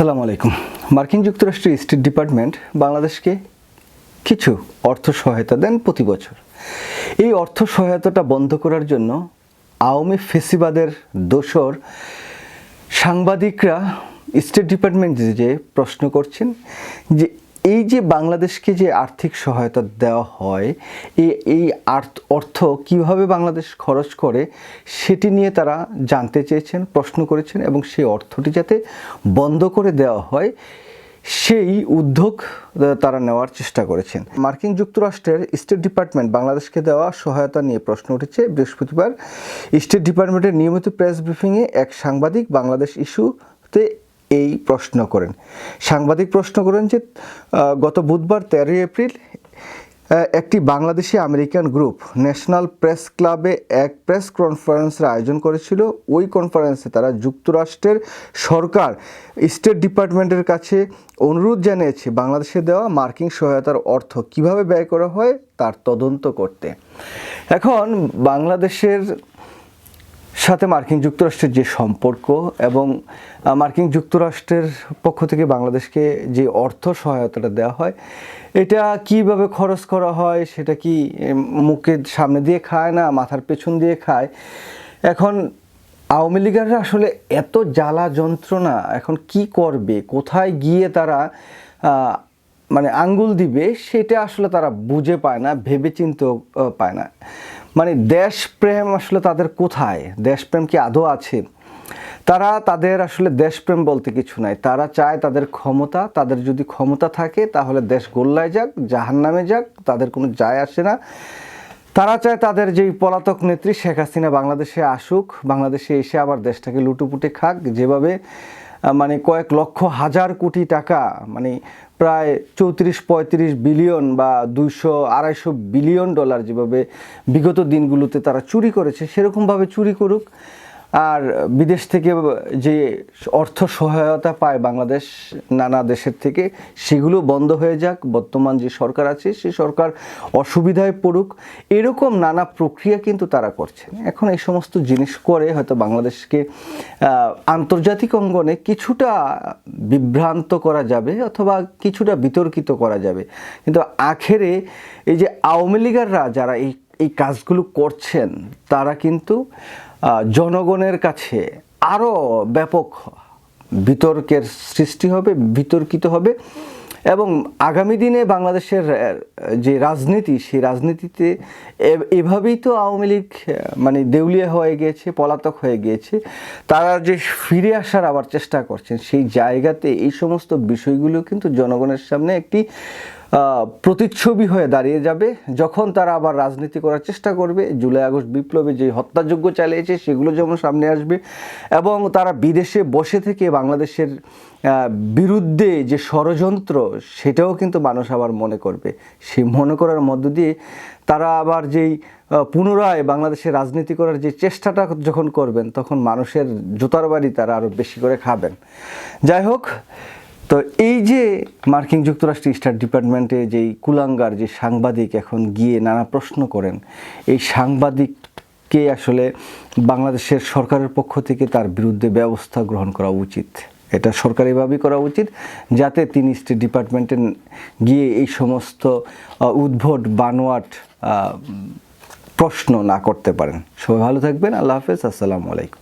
আসসালামু আলাইকুম। মার্কিন যুক্তরাষ্ট্রের স্টেট ডিপার্টমেন্ট বাংলাদেশকে কিছু অর্থ সহায়তা দেন প্রতি বছর। এই অর্থ সহায়তাটা বন্ধ করার জন্য আওয়ামী ফেসিবাদের দোসর সাংবাদিকরা স্টেট ডিপার্টমেন্ট যে প্রশ্ন করছেন যে এই যে বাংলাদেশকে যে আর্থিক সহায়তা দেওয়া হয় এই অর্থ কীভাবে বাংলাদেশ খরচ করে সেটি নিয়ে তারা জানতে চেয়েছেন, প্রশ্ন করেছেন এবং সেই অর্থটি যাতে বন্ধ করে দেওয়া হয়, সেই উদ্যোগ তারা নেওয়ার চেষ্টা করেছেন। মার্কিন যুক্তরাষ্ট্রের স্টেট ডিপার্টমেন্ট বাংলাদেশকে দেওয়া সহায়তা নিয়ে প্রশ্ন উঠেছে। বৃহস্পতিবার স্টেট ডিপার্টমেন্টের নিয়মিত প্রেস ব্রিফিংয়ে এক সাংবাদিক বাংলাদেশ ইস্যুতে এই প্রশ্ন করেন। সাংবাদিক প্রশ্ন করেন যে গত বুধবার তেরোই এপ্রিল একটি Bangladeshi American group, national press ক্লাবে এক প্রেস কনফারেন্সের আয়োজন করেছিল। ওই কনফারেন্সে তারা যুক্তরাষ্ট্রের সরকার, স্টেট ডিপার্টমেন্টের কাছে অনুরোধ জানিয়েছে, বাংলাদেশে দেওয়া মার্কিন সহায়তার অর্থ কীভাবে ব্যয় করা হয় তার তদন্ত করতে। এখন বাংলাদেশের সাথে মার্কিন যুক্তরাষ্ট্রের যে সম্পর্ক এবং মার্কিন যুক্তরাষ্ট্রের পক্ষ থেকে বাংলাদেশকে যে অর্থ সহায়তাটা দেওয়া হয়, এটা কীভাবে খরচ করা হয়, সেটা কি মুখের সামনে দিয়ে খায় না, মাথার পেছন দিয়ে খায়? এখন আওয়ামী লীগাররা আসলে এত জ্বালা যন্ত্রণা, এখন কি করবে, কোথায় গিয়ে তারা মানে আঙ্গুল দিবে, সেটা আসলে তারা বুঝে পায় না ভেবে চিন্তেও পায় না। মানে দেশপ্রেম আসলে তাদের কোথায়? দেশপ্রেম কি আদৌ আছে? তারা, তাদের আসলে দেশপ্রেম বলতে কিছু নাই। তারা চায় তাদের ক্ষমতা, তাদের যদি ক্ষমতা থাকে তাহলে দেশ গোল্লায় যাক, জাহান্নামে যাক, তাদের কোনো যায় আসে না। তারা চায় তাদের যেই পলাতক নেত্রী শেখ হাসিনা বাংলাদেশে আসুক, বাংলাদেশে এসে আবার দেশটাকে লুটুপুটে খাক। যেভাবে মানে কয়েক লক্ষ হাজার কোটি টাকা মানে প্রায় চৌত্রিশ পঁয়ত্রিশ বিলিয়ন বা দুইশো আড়াইশো বিলিয়ন ডলার যেভাবে বিগত দিনগুলোতে তারা চুরি করেছে, সেরকমভাবে চুরি করুক। আর বিদেশ থেকে যে অর্থ সহায়তা পায় বাংলাদেশ, নানা দেশের থেকে, সেগুলো বন্ধ হয়ে যাক। বর্তমান যে সরকার আছে, সে সরকার অসুবিধায় পড়ুক। এরকম নানা প্রক্রিয়া কিন্তু তারা করছেন এখন এই সমস্ত জিনিস করে হয়তো বাংলাদেশকে আন্তর্জাতিক অঙ্গনে কিছুটা বিভ্রান্ত করা যাবে অথবা কিছুটা বিতর্কিত করা যাবে। কিন্তু আখেরে এই যে আওয়ামী লীগাররা যারা এই এই কাজগুলো করছেন, তারা কিন্তু জনগণের কাছে আরও ব্যাপক বিতর্কের সৃষ্টি হবে, বিতর্কিত হবে এবং আগামী দিনে বাংলাদেশের যে রাজনীতি, সেই রাজনীতিতে এভাবেই তো আওয়ামী লীগ মানে দেউলিয়া হয়ে গিয়েছে, পলাতক হয়ে গিয়েছে, তারা যে ফিরে আসার আবার চেষ্টা করছেন, সেই জায়গাতে এই সমস্ত বিষয়গুলো কিন্তু জনগণের সামনে একটি প্রতিচ্ছবি হয়ে দাঁড়িয়ে যাবে। যখন তারা আবার রাজনীতি করার চেষ্টা করবে, জুলাই আগস্ট বিপ্লবে যে হত্যাযোগ্য চালিয়েছে, সেগুলো যেমন সামনে আসবে এবং তারা বিদেশে বসে থেকে বাংলাদেশের বিরুদ্ধে যে ষড়যন্ত্র, সেটাও কিন্তু মানুষ আবার মনে করবে। সেই মনে করার মধ্য দিয়ে তারা আবার যেই পুনরায় বাংলাদেশে রাজনীতি করার যে চেষ্টাটা যখন করবেন, তখন মানুষের জুতার বাড়ি তারা আরও বেশি করে খাবেন। যাই হোক তো এই যে মার্কিন যুক্তরাষ্ট্রের স্টার ডিপার্টমেন্টে যেই কুলাঙ্গার, যে সাংবাদিক এখন গিয়ে নানা প্রশ্ন করেন, এই সাংবাদিককে আসলে বাংলাদেশের সরকারের পক্ষ থেকে তার বিরুদ্ধে ব্যবস্থা গ্রহণ করা উচিত। এটা সরকারিভাবেই করা উচিত, যাতে তিনি স্টেট ডিপার্টমেন্টে গিয়ে এই সমস্ত উদ্ভট, বানোয়াট প্রশ্ন না করতে পারেন। সবাই ভালো থাকবেন, আল্লাহ হাফেজ, আসসালামু আলাইকুম।